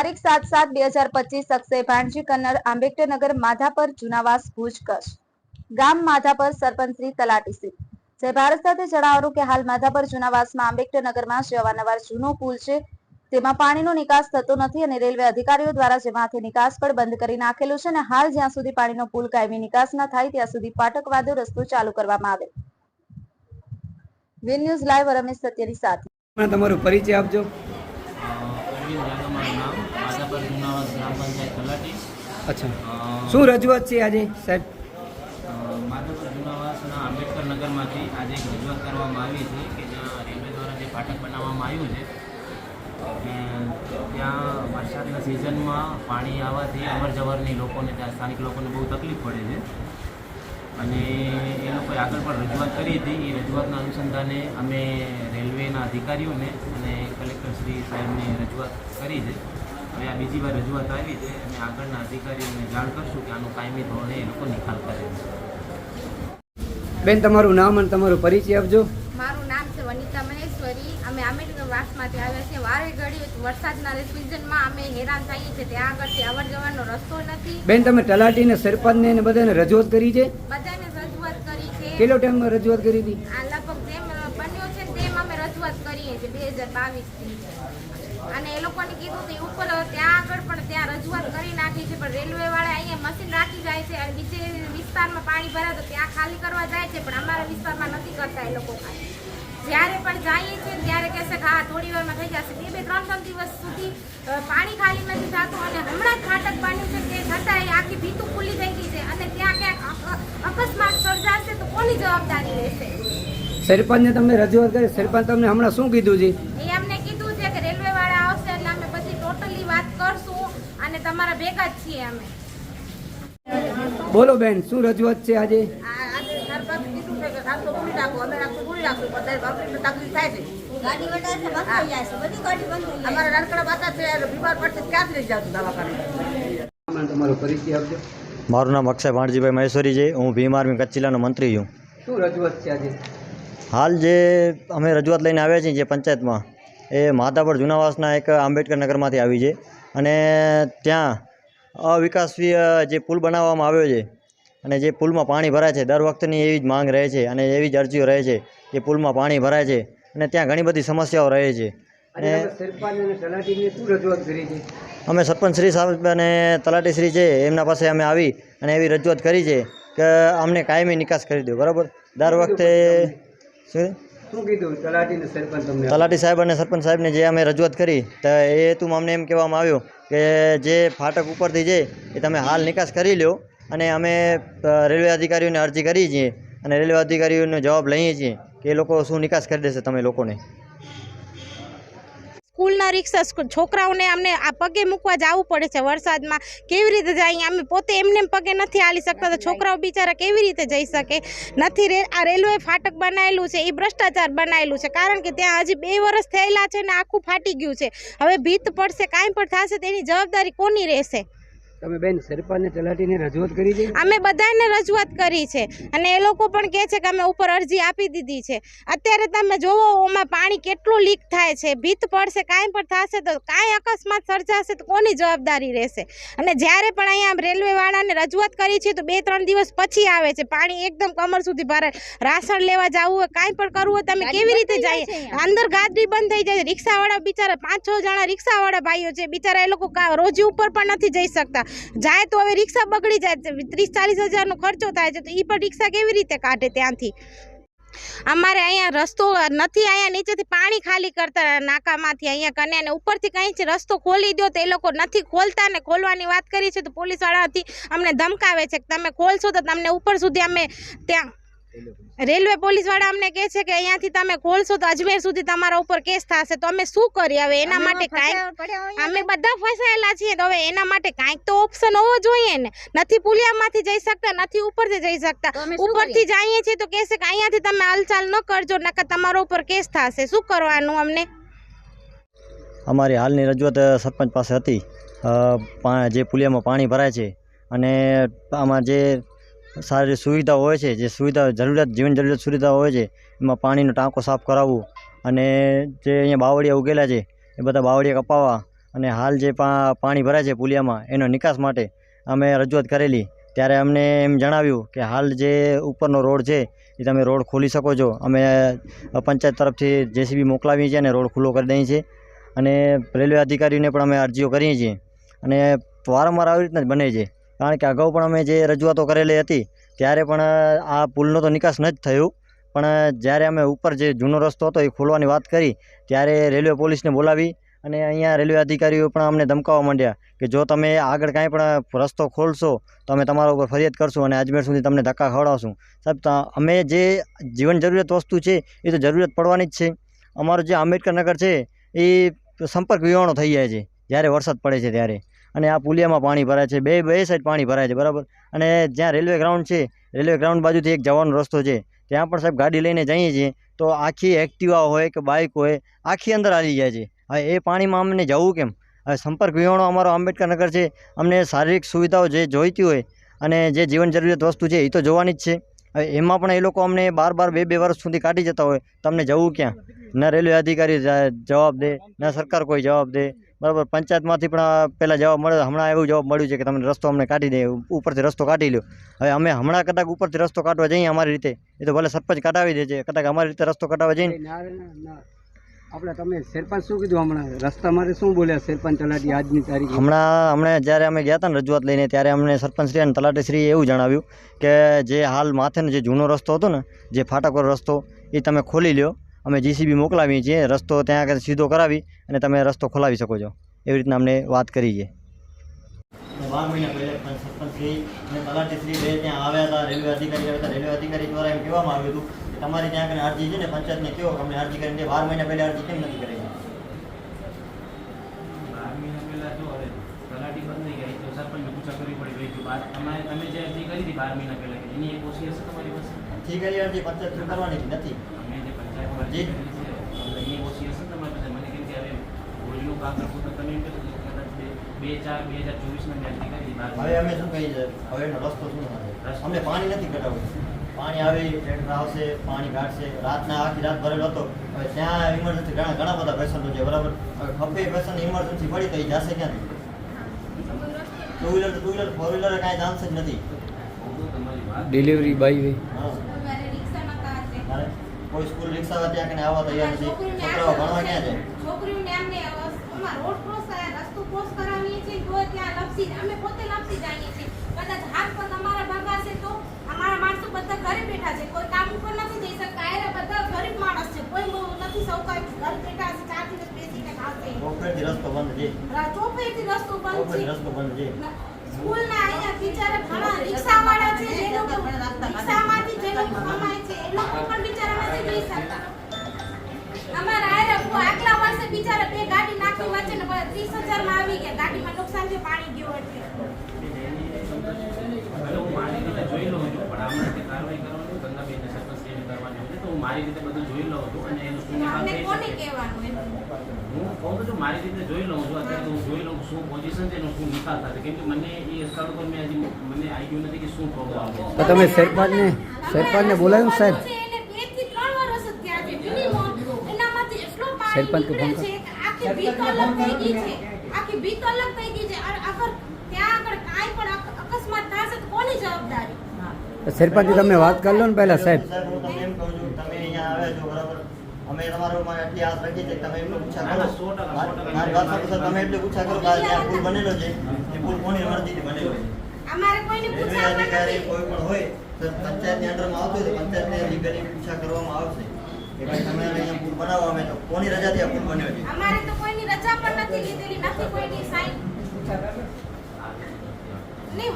તારીખ સાત સાત બે હજાર પચીસ અક્ષય ભાણજી કન્નર આંબેડકરનગર માધાપર જુનાવાસ ભુજ કચ્છ ગામ માધાપર સરપંચ શ્રી તલાટીસી જય ભારત સાથે જણાવવાનું કે હાલ માધાપર જુનાવાસમાં આંબેડકરનગરમાં જે અવારનવાર જૂનો પુલ છે. તેમાં પાણીનો નિકાસ થતો નથી અને રેલવે અધિકારીઓ દ્વારા જેમાંથી નિકાસ પણ બંધ કરી નાખેલું છે અને હાલ જ્યાં સુધી પાણીનો પુલ કાયમી નિકાસ ન થાય ત્યાં સુધી પાટકવાદો રસ્તો ચાલુ કરવામાં આવે. વિન ન્યૂઝ લાઈવ રમેશ સત્યની સાથે. તમારો પરિચય આપજો. અચ્છા. શું રજૂઆત છે આજે સાહેબ? અ, માધાપર જુનાવાસના આંબેડકર નગરમાંથી આજે એક રજૂઆત કરવામાં આવી છે કે જ્યાં રેલવે દ્વારા જે ફાટક બનાવવામાં આવ્યું છે કે ત્યાં વરસાદના સિઝનમાં પાણી આવવાથી અવર જવરની લોકોને ત્યાં સ્થાનિક લોકોને બહુ તકલીફ પડે છે. અને એ લોકોએ આગળ પણ રજૂઆત કરી હતી. એ રજૂઆતના અનુસંધાને અમે રેલવેના અધિકારીઓને અને કલેક્ટર શ્રી સાહેબને રજૂઆત કરી છે. હવે આ બીજી વાર રજૂઆત આવી છે અને આગળના અધિકારીઓને જાણ કરશું કે આનું કાયમી ધોરણે એ લોકો નિકાલ કરે બેન તમારું નામ અને તમારો પરિચય આપજો. મારું નામ છે વનિતા મહેશ્વરી. અમે આંબેડકર વાસમાંથી આવ્યા છીએ. વારે ઘડી વરસાદના સિઝનમાં અમે હેરાન થઈએ છીએ. ત્યાં આગળથી અવર જવાનો રસ્તો નથી. બેન તમે તલાટીને સરપંચને ને બધાને રજૂઆત કરી છે? બધાને રજૂઆત કરી છે. કેટલો ટાઈમ રજૂઆત કરી હતી? આ લગભગ જેમ બન્યો છે તેમ અમે રજૂઆત કરીએ છીએ. બે હજાર બાવીસથી અને એ લોકોને કીધું કે ઉપર ત્યાં આગળ પણ ત્યાં રજૂઆત કરી નાખી છે પણ રેલવે વાળા અહીંયા મશીન રાખી જાય છે અને બીજે વિસ્તારમાં પાણી ભરાય તો ત્યાં ખાલી કરવા જાય છે પણ અમારા વિસ્તારમાં નથી કરતા એ લોકો જ્યારે પણ જઈએ છીએ ત્યારે કહેશે કે હા થોડી વારમાં થઈ જશે. બે બે ત્રણ ત્રણ દિવસ સુધી પાણી ખાલી નથી થતું અને હમણાં જ ફાટક પાણી છે તે છતાંય આખી ભીતું ખુલ્લી થઈ ગઈ છે અને ત્યાં ક્યાંક અક- અકસ્માત સર્જાશે તો કોની જવાબદારી રહેશે? સરપંચને તમે રજૂઆત કરી. સરપંચ તમને હમણાં શું કીધું છે એ અમને કીધું છે કે રેલવે વાળા આવશે એટલે અમે પછી ટોટલી વાત કરશું અને તમારા ભેગા જ છીએ અમે. બોલો બેન શું રજૂઆત છે આજે? આ આજે સરપંચ કીધું છે કે સાતસો પૂરી નાખો અમે રાખશું પૂરી રાખશું બધા પબ્લિકને તકલીફ થાય છે. ગાડી વટાશે બંધ થઈ જશે બધી ગાડી બંધ થઈ જશે અમારા નાનકડા બાતા છે બીમાર પડશે તો લઈ જાવ દવાખાને તમારો પરિચય આપજો. મારું નામ અક્ષય ભાણજીભાઈ મહેશ્વરી છે હું ભીમ આર્મી કચ્છ જિલ્લાનો મંત્રી છું. શું રજૂઆત છે આજે? હાલ જે અમે રજૂઆત લઈને આવ્યા છીએ જે પંચાયતમાં એ માધાપર જુનાવાસના એક આંબેડકર નગરમાંથી આવી છે. અને ત્યાં અવિકાસવીય જે પુલ બનાવવામાં આવ્યો છે અને જે પુલમાં પાણી ભરાય છે દર વખતની એવી જ માંગ રહે છે અને એવી જ અરજીઓ રહે છે કે પુલમાં પાણી ભરાય છે અને ત્યાં ઘણી બધી સમસ્યાઓ રહે છે. અને અમે સરપંચ શ્રી સાહેબ અને તલાટી શ્રી છે એમના પાસે અમે આવી અને એવી રજૂઆત કરી છે કે અમને કાયમી નિકાસ કરી દો બરાબર? દર વખતે શું? તલાટી સાહેબ અને સરપંચ સાહેબને જે અમે રજૂઆત કરી, તો એ હેતુમાં અમને એમ કહેવામાં આવ્યું કે જે ફાટક ઉપરથી છે એ તમે હાલ નિકાસ કરી લો અને અમે રેલવે અધિકારીઓને અરજી કરી છીએ અને રેલવે અધિકારીઓનો જવાબ લઈએ છીએ કે એ લોકો શું નિકાસ કરી દેશે તમે લોકોને. સ્કૂલના રિક્ષા છોકરાઓને અમને આ પગે મૂકવા જવું પડે છે વરસાદમાં. કેવી રીતે જાય અમે પોતે એમને એમ પગે નથી હાલી શકતા. તો છોકરાઓ બિચારા કેવી રીતે જઈ શકે? નથી રે આ રેલવે ફાટક બનાવેલું છે એ ભ્રષ્ટાચાર બનાવેલું છે. કારણ કે ત્યાં હજી બે વર્ષ થયેલા છે ને આખું ફાટી ગયું છે. હવે ભીત પડશે કાંઈ પણ થશે તેની જવાબદારી કોની રહેશે? તમે બેન સરપંચ ને તલાટીને રજૂઆત કરી છે? અમે બધાને રજૂઆત કરી છે. અને એ લોકો પણ કહે છે કે અમે ઉપર અરજી આપી દીધી છે. અત્યારે તમે જોવો ઓમાં પાણી કેટલું લીક થાય છે. ભીત પડશે કાંઈ પણ થશે તો કાંઈ અકસ્માત સર્જાશે તો કોની જવાબદારી રહેશે? અને જ્યારે પણ અહીંયા રેલવેવાળાને રજૂઆત કરી છે તો બે ત્રણ દિવસ પછી આવે છે. પાણી એકદમ કમર સુધી ભરે. રાશન લેવા જવું હોય કાંઈ પણ કરવું હોય તમે કેવી રીતે જઈએ અંદર ગાદરી બંધ થઈ જાય. છે રિક્ષાવાળા બિચારા પાંચ છ જણા રિક્ષાવાળા ભાઈઓ છે. બિચારા એ લોકો રોજી ઉપર પણ નથી જઈ શકતા. જાય તો હવે રિક્ષા બગડી જાય ત્રીસ ચાલીસ હજારનો ખર્ચો થાય છે, તો એ પણ રિક્ષા કેવી રીતે કાઢે ત્યાંથી? અમારે અહીંયા રસ્તો નથી, અહીંયા નીચેથી પાણી ખાલી કરતા નાકામાંથી અહીંયા કન્યાને ઉપરથી કંઈ જ રસ્તો ખોલી દો તો એ લોકો નથી ખોલતા ને ખોલવાની વાત કરી છે તો પોલીસવાળાથી અમને ધમકાવે છે કે તમે ખોલશો તો તમને ઉપર સુધી અમે ત્યાં રેલવે પોલીસવાળા અમને કહે છે કે અહીંયાથી તમે ખોલશો તો અજમેર સુધી તમારા ઉપર કેસ થશે. તો અમે શું કરીએ હવે એના માટે કાંઈ અમે બધા ફસાયેલા છીએ તો હવે એના માટે કાંઈક તો ઓપ્શન હોવો જોઈએ ને. નથી પુલિયામાંથી જઈ શકતા નથી ઉપરથી જઈ શકતા. ઉપરથી જઈએ છીએ તો કહેશે કે અહીંયાથી તમે હલચાલ ન કરજો નકર તમારા ઉપર કેસ થશે. શું કરવાનું અમને? અમારી હાલની રજૂઆત સરપંચ પાસે હતી. જે પુલિયામાં પાણી ભરાય છે અને આમાં જે સારી સુવિધાઓ હોય છે, જે સુવિધા, જરૂરિયાત, જીવન જરૂરિયાત સુવિધા હોય છે, એમાં પાણીનો ટાંકો સાફ કરાવવું અને જે અહીંયા બાવળિયા ઉગેલા છે, એ બધા બાવળિયા કપાવવા અને હાલ જે પાણી ભરાય છે પુલિયામાં, એનો નિકાસ માટે અમે રજૂઆત કરેલી. ત્યારે અમને એમ જણાવ્યું કે હાલ જે ઉપરનો રોડ છે, એ તમે રોડ ખોલી શકો છો. અમે પંચાયત તરફથી જેસીબી મોકલાવીએ છીએ અને રોડ ખુલ્લો કરી દઈએ છીએ. અને રેલવે અધિકારીને પણ અમે અરજીઓ કરીએ છીએ. અને વારંવાર આવી રીતના જ બને છે. કારણ કે અગાઉ પણ અમે જે રજૂઆતો કરેલી હતી, ત્યારે પણ આ પુલનો તો નિકાસ ન જ થયો. પણ જ્યારે અમે ઉપર જે જૂનો રસ્તો હતો એ ખોલવાની વાત કરી, ત્યારે રેલવે પોલીસને બોલાવી અને અહીંયા રેલવે અધિકારીઓ પણ અમને ધમકાવવા માંડ્યા કે જો તમે આગળ કાંઈ પણ રસ્તો ખોલશો તો અમે તમારા ઉપર ફરિયાદ કરશું અને અજમેર સુધી તમને ધક્કા ખવડાવશું. સાહેબ અમે જે જીવન જરૂરિયાત વસ્તુ છે, એ તો જરૂરિયાત પડવાની જ છે. અમારું જે આંબેડકર નગર છે, એ સંપર્ક વિહોણો થઈ જાય છે, જ્યારે વરસાદ પડે છે ત્યારે. અને આ પુલિયામાં પાણી ભરાય છે. બે બે સાઈડ પાણી ભરાય છે, બરાબર? અને જ્યાં રેલવે ગ્રાઉન્ડ છે, રેલવે ગ્રાઉન્ડ બાજુથી એક જવાનો રસ્તો છે. ત્યાં પણ સાહેબ ગાડી લઈને જઈએ છીએ, તો આખી એક્ટિવા હોય કે બાઇક હોય, આખી અંદર આવી જાય છે. હવે એ પાણીમાં અમને જવું કેમ? હવે સંપર્ક વિહોણો અમારો આંબેડકર નગર છે. અમને શારીરિક સુવિધાઓ જે જોઈતી હોય અને જે જીવન જરૂરિયાત વસ્તુ છે, એ તો જોવાની જ છે. હવે એમાં પણ એ લોકો અમને બાર બાર, બે બે વર્ષ સુધી કાઢી જતા હોય. તમને જવું ક્યાં? ન રેલવે અધિકારી જવાબ દે, ન સરકાર કોઈ જવાબ દે. બરાબર પંચાયતમાંથી પણ પહેલાં જવાબ મળ્યો હમણાં એવું જવાબ મળ્યું છે કે તમે રસ્તો અમને કાઢી દે ઉપરથી રસ્તો કાઢી લો હવે અમે હમણાં કદાચ ઉપરથી રસ્તો કાઢવા જઈએ અમારી રીતે એ તો ભલે સરપંચ કાઢાવી દે છે કદાચ અમારી રીતે રસ્તો કાઢવા જઈને. આપણે તમે સરપંચ શું કીધું હમણાં? રસ્તા શું બોલ્યા સરપંચ તલાટી આજની તારીખ? હમણાં હમણાં જ્યારે અમે ગયા હતા ને રજૂઆત લઈને ત્યારે અમને સરપંચશ્રી અને તલાટીશ્રીએ એવું જણાવ્યું કે જે હાલ માથેનો જે જૂનો રસ્તો હતો ને જે ફાટકવાળો રસ્તો એ તમે ખોલી લ્યો. અમે જીસીબી મોકલાવીએ છીએ રસ્તો ત્યાં આગળ સીધો કરાવી અને તમે રસ્તો ખોલાવી શકો છો. એવી રીતના અમને વાત કરી છે. બાર મહિના પહેલા સરપંચશ્રી અને તલાટીશ્રી બે ત્યાં આવ્યા હતા રેલવે અધિકારી આવ્યા હતા. રેલવે અધિકારી દ્વારા એમ કહેવામાં આવ્યું હતું કે તમારી ત્યાં આગળ અરજી છે ને પંચાયતને કહો અમને અરજી કરીને બાર મહિના પહેલા અરજી કેમ નથી કરી બાર મહિના પહેલા જો હવે તલાટી બંધ થઈ ગઈ તો સરપંચને પૂછા કરવી પડી ગઈ બાર તમારે તમે જે અરજી કરી હતી બાર મહિના પહેલા એની એક ઓછી હશે તમારી પાસે? ઠીક કરી અરજી પંચાયત કરવાની નથી. જે છે ઓછી હશે તમારી પાસે. મને કેમ કે હવે ભોજનું કામ કરવું તો તમે એમ કે કદાચ બે ચાર બે હજાર ચોવીસમાં મેં અરજી કરી હતી બાર હવે અમે શું કહીએ હવે એનો રસ્તો શું અમને પાણી નથી કઢાવવું. પાણી આવે ટ્રેક્ટર આવશે પાણી કાઢશે. રાતના આખી રાત ભરેલો હતો. હવે ત્યાં ઇમરજન્સી ઘણા ઘણા બધા પેશન્ટો છે બરાબર? હવે ખપે પેશન્ટ ઇમરજન્સી પડી તો એ જશે ક્યાંથી? Two wheeler two wheeler four wheeler કાંઈ ચાન્સ જ નથી. તમારી ડિલિવરી બાય વે હા. કોઈ સ્કૂલ રિક્ષા ત્યાં કને આવવા તૈયાર નથી. છોકરાઓ ભણવા ક્યાં જાય? છોકરીઓને અમને અમાર રોડ ક્રોસ કરાય રસ્તો ક્રોસ કરાવીએ છીએ તો ત્યાં લપસી અમે પોતે લપસી જઈએ છીએ. કદાચ હાથ પગ અમારા છે તો અમારા માણસો બધા ઘરે બેઠા છે. કોઈ કામ ઉપર નથી જઈ શકતા. આયરા બધા ગરીબ માણસ છે. કોઈ બહુ નથી સૌ કોઈ ઘર બેઠા છે ચાર દિવસ બેસીને ખાશે ચોકડેથી રસ્તો બંધ છે. ચોપેથી રસ્તો બંધ છે. રસ્તો બંધ છે. સ્કૂલના અહીંયા બિચારા ઘણા રિક્ષાવાળા છે જે લોકો રિક્ષામાંથી જે લોકો કમાય છે એ લોકો પણ બિચારા નથી જઈ શકતા અમારા આયરા આગલા વર્ષે બિચારા બે ગાડી નાખી વચ્ચે ને ત્રીસ હજારમાં આવી ગયા. ગાડીમાં નુકસાન છે પાણી ગયું એટલે હવે હું મારી રીતે જોઈ લઉં છું પણ આમાં જે કાર્યવાહી કરવાની હોય, ગંગાબેનને સરપંચશ્રીને કરવાની હોય તો હું મારી રીતે બધું જોઈ લઉં છું અને એનું શું નિકાલ અમને થઈ કોને શકે. કહેવાનું એમ? હું કહું તો છું મારી રીતે જોઈ લઉં છું અત્યારે તો હું જોઈ લઉં છું શું પોઝિશન છે એનો શું નિકાલ થશે. કેમ કે મને એ સ્થળ પર મેં હજી મને આઈડિયો નથી કે શું પ્રોબ્લેમ છે. તો તમે સરપંચને સરપંચને બોલાવ્યું સાહેબ? સરપંચ કે ફોન આખી અલગ થઈ ગઈ છે. આખી અલગ થઈ ગઈ છે. અને અગર ત્યાં આગળ કાંઈ પણ અકસ્માત થશે તો કોની જવાબદારી? સરપંચ તમે વાત કરી લો ને પહેલાં સાહેબ. સાહેબ હું તમને એમ કહું છું તમે અહીંયા આવ્યા છો બરાબર? અમે તમારો માં એટલી આશ રાખી છે તમે એટલું પૂછા કરો. મારી વાત સાથે સર તમે એટલું પૂછા કરો કે આ પુલ બનેલો છે એ પુલ કોની મરજીથી બનેલો છે? અમારે કોઈને નથી. કોઈ પણ હોય તો પંચાયતની અંડરમાં આવતો હોય તો પંચાયતને લીગલી પૂછા કરવામાં આવશે. કે ભાઈ તમે અહીંયા પુલ બનાવો અમે તો કોની રજાથી આ પુલ બન્યો છે? અમારે તો કોઈની રજા પણ નથી લીધેલી નથી કોઈની સાઈન નહીં